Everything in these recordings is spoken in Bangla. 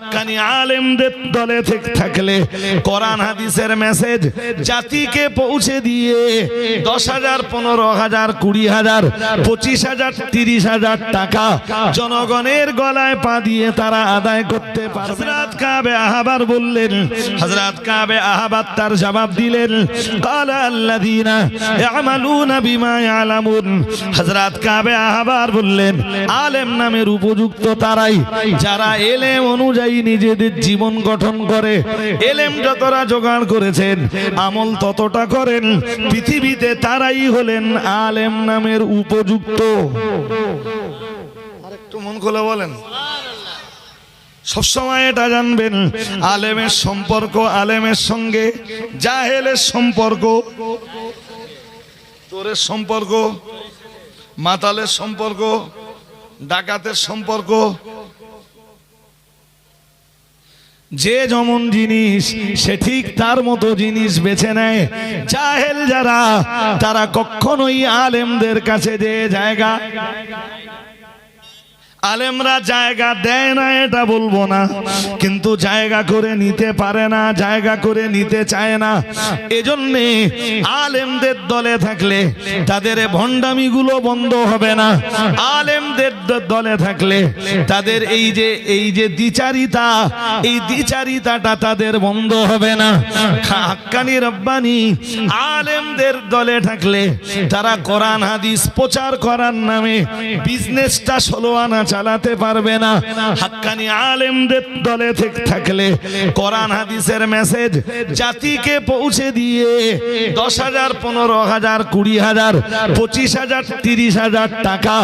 Uh, কানি আলেমদের দলে থেকে থাকলে কোরআন হাদিসের মেসেজ জাতিকে পৌঁছে দিয়ে দশ হাজার পনেরো হাজার কুড়ি হাজার পঁচিশ হাজার তিরিশ হাজার টাকা জনগণের গলায় পা দিয়ে তারা আদায় করতে পারবে হজরত কাবে আহাবার বললেন হজরত কাবে আহাবার তার জবাব দিলেন قال الذين يعملون بما يعلمون হযরত কাবে আহবার বললেন আলেম নামের উপযুক্ত তারাই যারা এলেম অনুযায়ী নিজেদের জীবন গঠন করে। এলেম যতটা জোগাড় করেছেন, আমল ততটা করেন, পৃথিবীতে তারাই হলেন আলেম নামের উপযুক্ত। আরেকটু মন খুলে বলেন। সবসময় এটা জানবেন, আলেমের সম্পর্ক আলেমের সঙ্গে, জাহেলের সম্পর্ক তোরের সম্পর্ক, মাতালের সম্পর্ক, ডাকাতের সম্পর্ক যে যেমন জিনিস, সে ঠিক তার মতো জিনিস বেছে নেয়। জাহেল যারা, তারা কখনোই আলেমদের কাছে যে জায়গা আলেমরা জায়গা দেয় না, এটা বলব না। কিন্তু জায়গা করে নিতে পারে না, জায়গা করে নিতে চায় না। এজন্যে আলেমদের দলে থাকলে তাদের ভণ্ডামিগুলো বন্ধ হবে না। আলেমদের দলে থাকলে তাদের এই যে এই যে দ্বিচারিতা, এই দ্বিচারিতাটা তাদের বন্ধ হবে না। হাক্কানি রব্বানি, আলেমদের দলে থাকলে তারা কোরআন, হাদিস প্রচার করার নামে বিজনেসটা ষোলো আনা চালাতে পারবে না। হাক্কানি আলেমদের দলে থেকে থাকলে কোরআন হাদিসের মেসেজ জাতিকে পৌঁছে দিয়ে দশ হাজার, পনেরো হাজার, কুড়ি হাজার, পঁচিশ হাজার, তিরিশ হাজার টাকা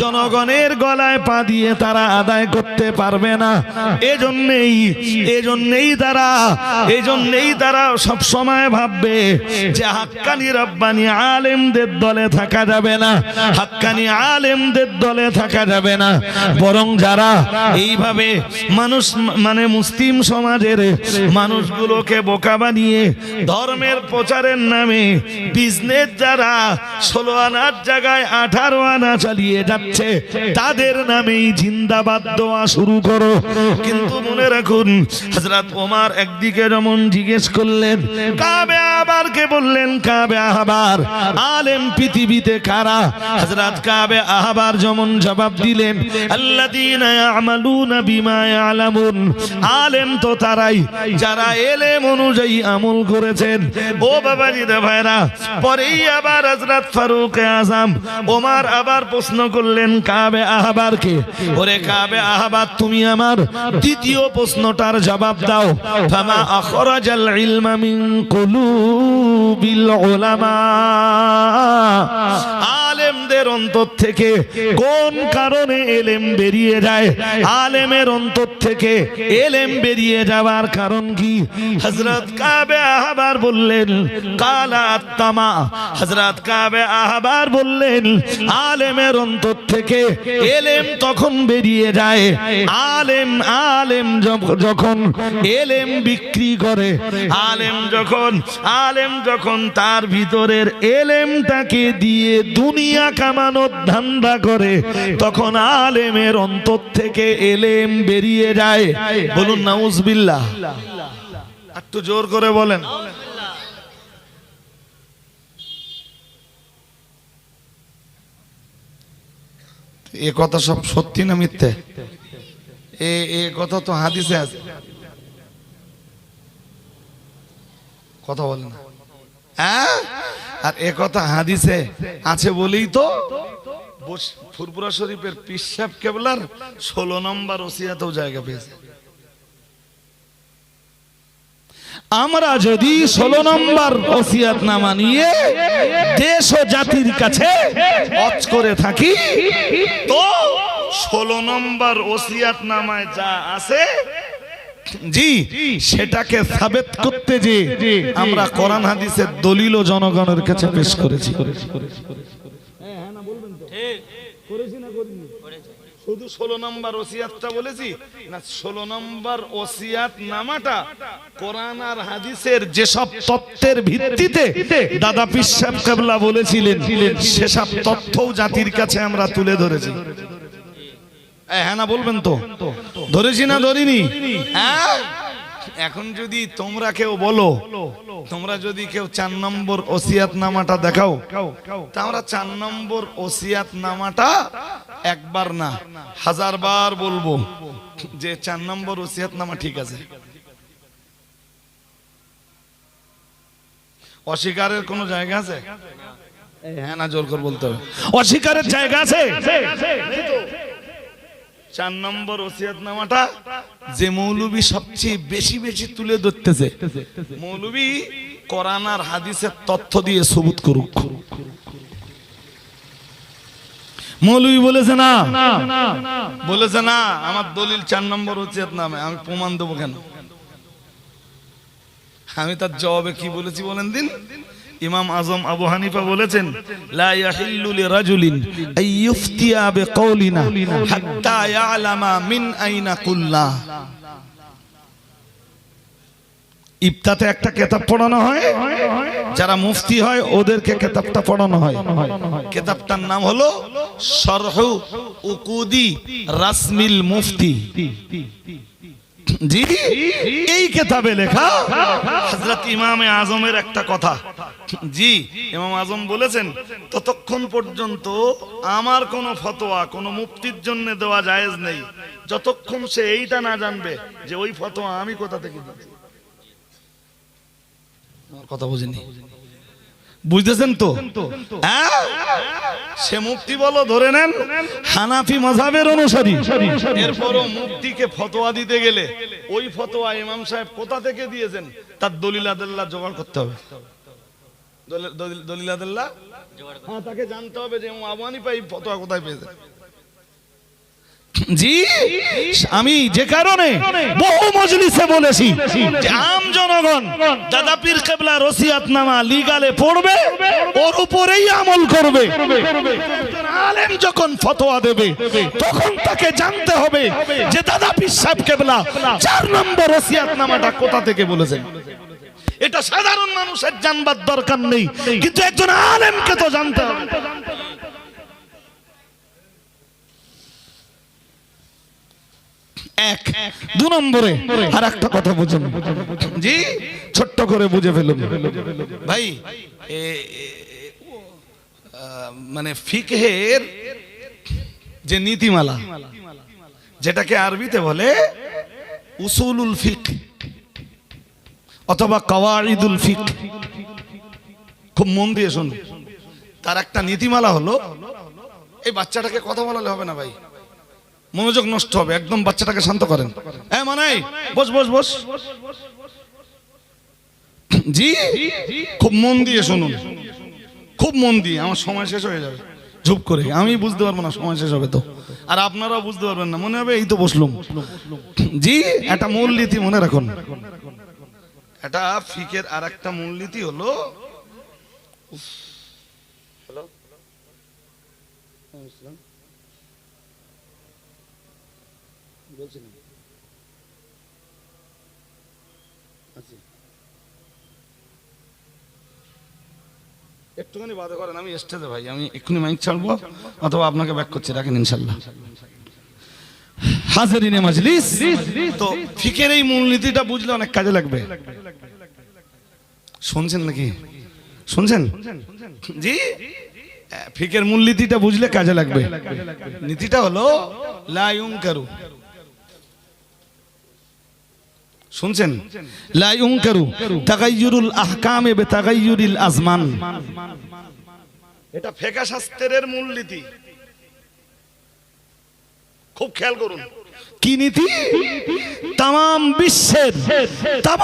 জনগণের গলায় পা দিয়ে তারা আদায় করতে পারবে না। এজন্যেই এজন্যেই তারা এজন্যেই তারা সব সময় ভাববে যে হাক্কানি রব্বানি আলেমদের দলে থাকা যাবে না, হাক্কানি আলেমদের দলে থাকা যাবে না। বরং যারা এইভাবে মানুষ মানে মুসলিম সমাজের মানুষগুলোকে বোকা বানিয়ে ধর্মের প্রচারের নামে বিজনেস যারা ষোলো আনার জায়গায় আঠারো আনা চালিয়ে যাচ্ছে, তাদের নামেই জিন্দাবাদ দেওয়া শুরু করো। কিন্তু মনে রাখুন হজরত ওমার একদিকে যেমন জিজ্ঞেস করলেন, কাবে কে বললেন কাবে আহবার? আলেম পৃথিবীতে কারা? হজরত কাবে আহবার যেমন জবাব দিলেন, আল্লাযীনা ইয়ামালুনা বিমা ইয়ালামুন। আলেম তো তারাই, যারা এলেম অনুযায়ী আমল করেছেন। ও বাবাজি দে ভাইরা, পরেই আবার হযরত ফারুক আজম ওমর আবার প্রশ্ন করলেন, কাবে আহবারকে ওরে কাবে আহবার, তুমি আমার দ্বিতীয় প্রশ্নটার জবাব দাও। ফামা আখরাজাল ইলমা মিন আলেমদের অন্তর থেকে কোন কারণে এলেম বেরিয়ে যায়? আলেমের অন্তর থেকে এলেম বেরিয়ে যাওয়ার কারণ কি? হজরত কাবে আহবার বললেন, কালা আত্তামা হযরত কাবে আহবার বললেন, আলেমের অন্তর থেকে এলেম তখন বেরিয়ে যায়। আলেম আলেম যখন এলেম বিক্রি করে, আলেম যখন আলেম যখন তার ভিতরের এলেমটাকে দিয়ে দুনিয়া কামানোর ধান্দা করে, তখন আলেমের অন্তর থেকে এলেম বেরিয়ে যায়। বলুন, নাউজবিল্লাহ। একটু জোর করে বলেন। এ কথা সব সত্যি না মিথ্যে? এ এ কথা তো হাদিসে আছে। কথা বলে না। হ্যাঁ? আর এ কথা হাদিসে আছে বলেই তো ফুরপুরা শরীফের পিসাব কেবলার ষোলো নম্বর ওসিয়াতেও জায়গা পেয়েছে। আমরা যদি ষোলো নম্বর ওসিয়াত না মানিয়ে দেশ ও জাতির কাছে অচ করে থাকি তো ষোলো নম্বর ওসিয়াত নামায় যা আছে জি সেটাকে সাবেত করতে যে আমরা কোরআন হাদিসের দলিল ও জনগণের কাছে পেশ করেছি। শুধু ষোলো নম্বর ওসিয়াতটা বলেছি না, ষোলো নম্বর ওসিয়াত নামাটা কোরআন আর হাদিসের যেসব তত্ত্বের ভিত্তিতে দাদা পিসাব কেবলা বলেছিলেন, সেসব তথ্যও জাতির কাছে আমরা তুলে ধরেছি। হ্যাঁ না, বলবেন তো? ধরেছি না, ধরিনি? হ্যাঁ? এখন যদি তোমরা কেউ বলো, তোমরা যদি কেউ চার নম্বর ওসিয়াত নামাটা দেখাও, তা আমরা চার নম্বর ওসিয়াত নামাটা একবার না হাজার বার বলব যে চার নম্বর ওসিয়াত নামা ঠিক আছে। অস্বীকারের কোনো জায়গা আছে? হ্যাঁ না জোর করে বলতে হবে। অস্বীকারের জায়গা আছে। চার নম্বর ওসিয়াত নামাটা যে মৌলবী সবচেয়ে বেশি বেশি তুলে ধরতেছে। মৌলবী কোরআন আর হাদিসের তথ্য দিয়ে সবুত করুক। মৌলবী বলেছে না? বলেছে না। আমার দলিল চার নম্বর হচ্ছে নামে। আমি প্রমাণ দেবো কেন? আমি তার জবাবে কি বলেছি বলেন দিন? ইমাম আজম আবু হানিফা বলেছেন, লা ইয়াহিল্লু লিরাজুলিন আই ইফতিয়া বিকাউলিনা হাত্তা ইয়ালামা মিন আইনা কুল্লা। ইফতাতে একটা কেতাব পড়ানো হয়? যারা মুফতি হয়, ওদেরকে কেতাবটা পড়ানো হয়। কেতাবটার নাম হলো শরহু উকুদি রাসমিল মুফতি। জি? এই কেতাবে লেখা হযরত ইমামে আজমের একটা কথা। জি, ইমাম আজম বলেছেন, ততক্ষণ পর্যন্ত আমার কোন ফতোয়া, কোন মুক্তির জন্য দেওয়া জায়েজ নেই। যতক্ষণ সে এইটা না জানবে যে ওই ফতোয়া আমি কোথা থেকে দিচ্ছি? কথা বুঝিনি। বুঝতেছেন তো? হ্যাঁ? সে মুক্তি বলো, ধরে নেন, হানাফি মজাবের অনুসারী। এরপরও মুক্তিকে ফতোয়া দিতে গেলে ওই ফতোয়া ইমাম সাহেব কোথা থেকে দিয়েছেন? তার দলিলাদাল্লাহ জোগাড় করতে হবে। দলিল- দলিল- দলিলাদাল্লাহ হ্যাঁ তাকে জানতে হবে যে ইমাম পাই ফতোয়া কোথায় পেয়েছে। জি? আমি যে কারণে বহু মজলিসে বলেছি যে আম জনগণ দাদা পীর কেবলা রসিয়াতনামা লিগালে পড়বে ওর উপরেই আমল করবে। আলেম যখন ফতোয়া দেবে তখন তাকে জানতে হবে যে দাদা পীর সাহেব কেবলা চার নম্বর রসিয়াতনামাটা কোথা থেকে বলেছেন এটা সাধারণ মানুষের জানবার দরকার নেই। কিন্তু একজন আলেমকে তো জানতে হবে। এক দু নম্বরে আর একটা কথা বুঝুন। জি? ছোট্ট করে বুঝে ফেলুন। ভাই মানে ফিকহের যে নীতিমালা যেটাকে আরবিতে বলে উসুলুল ফিক অথবা কওয়াইদুল ফিক। খুব মন দিয়ে শুনুন। তার একটা নীতিমালা হলো এই বাচ্চাটাকে কথা বলালে হবে না ভাই। মনোযোগ নষ্ট হবে, একদম বাচ্চাটাকে শান্ত করেন। হ্যাঁ মানাই? বস বস বস। জি? খুব মন দিয়ে শুনুন। খুব মন দিয়ে, আমার সময় শেষ হয়ে যাবে। ঝুপ করে, আমি বুঝতে পারব না সময় শেষ হবে তো। আর আপনারাও বুঝতে পারবেন না, মনে হবে এই তো বসলুম। জি, একটা মূলনীতি মনে রাখুন। এটা ফিকের আর একটা মূলনীতি হলো। হ্যালো। বলছিলাম। আচ্ছা। একটুখানি বাধা করেন, আমি স্টেজে ভাই, আমি এক্ষুনি মাইক ছাড়বো, অথবা আপনাকে ব্যাক করছি, রাখেন ইনশাল্লাহ। হাজারিনে মাজলিস, তো ফিকের এই মূলনীতিটা বুঝলে অনেক কাজে লাগবে। শুনছেন নাকি? শুনছেন? জি? ফিকের মূলনীতিটা বুঝলে কাজে লাগবে। নীতিটা হলো লায়ুং কারু শুনছেন? লা ইউনকারু তাগাইয়ুরুল আহকামে বেতাগাইয়ুরিল আজমান। এটা ফেকা শাস্ত্রের মূলনীতি। খুব খেয়াল করুন। কি নীতি? তাম বিশ্বের তাম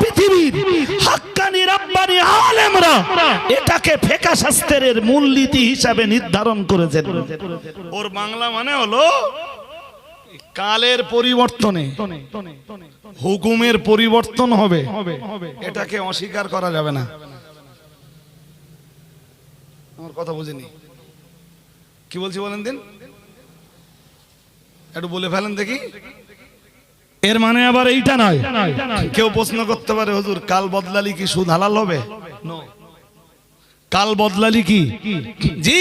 পৃথিবীর হাক্কানি রাব্বানি আলেমরা এটাকে ফেকা শাস্ত্রের মূলনীতি হিসাবে নির্ধারণ করেছেন। ওর বাংলা মানে হলো কালের পরিবর্তনে হুকুমের পরিবর্তন হবে। এটাকে অস্বীকার করা যাবে না। আমার কথা বুঝিনি। কি বলছি বলেন দিন? একটু বলে ফেলেন দেখি। এর মানে আবার এইটা নয়। কেউ প্রশ্ন করতে পারে, হুজুর, কাল বদলালি কি সুদ হালাল হবে? কাল বদলালি কি? জি।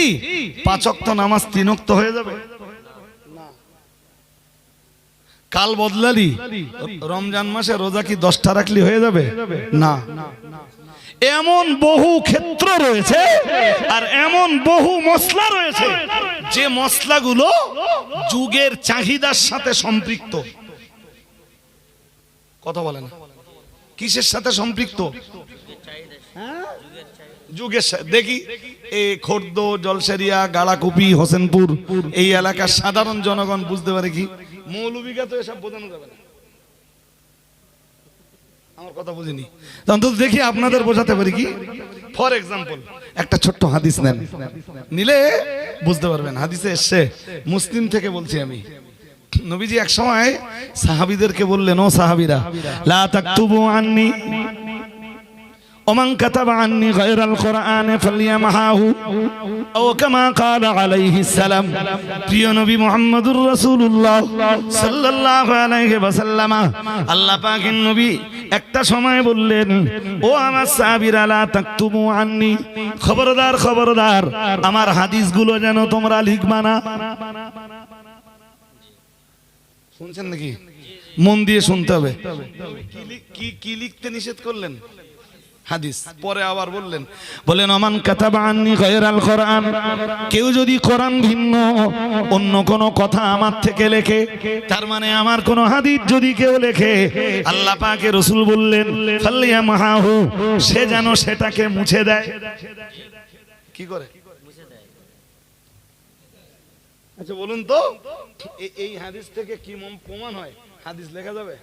পাঁচক তো নামাজ তিনক্ত হয়ে যাবে। কাল বদলালি? রমজান মাসে রোজা কি দশটা রাখলি হয়ে যাবে? না। এমন বহু ক্ষেত্র রয়েছে আর এমন বহু মশলা রয়েছে যে মশলাগুলো যুগের চাহিদার সাথে সম্পৃক্ত। কথা বলে না। কিসের সাথে সম্পৃক্ত? যুগের দেখি এই খোর্দ জলসেরিয়া গাড়াকুপি হোসেনপুর এই এলাকার সাধারণ জনগণ বুঝতে পারে কি? মৌলবিকা তো এসব বোঝানো যাবে না। আমার কথা বুঝিনি। অন্তত দেখি আপনাদের বোঝাতে পারি কি? ফর এক্সাম্পল একটা ছোট্ট হাদিস নেন। নিলে বুঝতে পারবেন। হাদিসে এসছে মুসলিম থেকে বলছি আমি। নবীজি এক সময় সাহাবিদেরকে বললেন ও সাহাবীরা লা তাকতুবু আন্নি। ومن كتب عني غير القرآن فليمحاه أو كما قال عليه السلام প্রিয় নবী মুহাম্মদুর রাসূলুল্লাহ সাল্লাল্লাহু আলাইহি ওয়াসাল্লাম আল্লাহ পাকের নবী একটা সময় বললেন ও আমার সাহাবীরা লা তাকতুবু আন্নি খবরদার খবরদার আমার হাদিসগুলো যেন তোমরা লিখবা না শুনছেন নাকি মন দিয়ে শুনতে হবে কি লিখ- কি কি লিখতে নিষেধ করলেন হাদিস। পরে আবার বললেন বলেন অমান কাতাবা আন্নি গায়রাল কোরআন? কেউ যদি কোরআন ভিন্ন অন্য কোন কথা আমার থেকে লেখে তার মানে আমার কোন হাদিস যদি কেউ লেখে আল্লাহ পাকে রসুল বললেন ফাল্লিয়া মাহাহু সে যেন সেটাকে মুছে দেয়। কি করে? আচ্ছা বলুন তো এই হাদিস থেকে কি প্রমাণ হয়? হাদিস লেখা যাবে?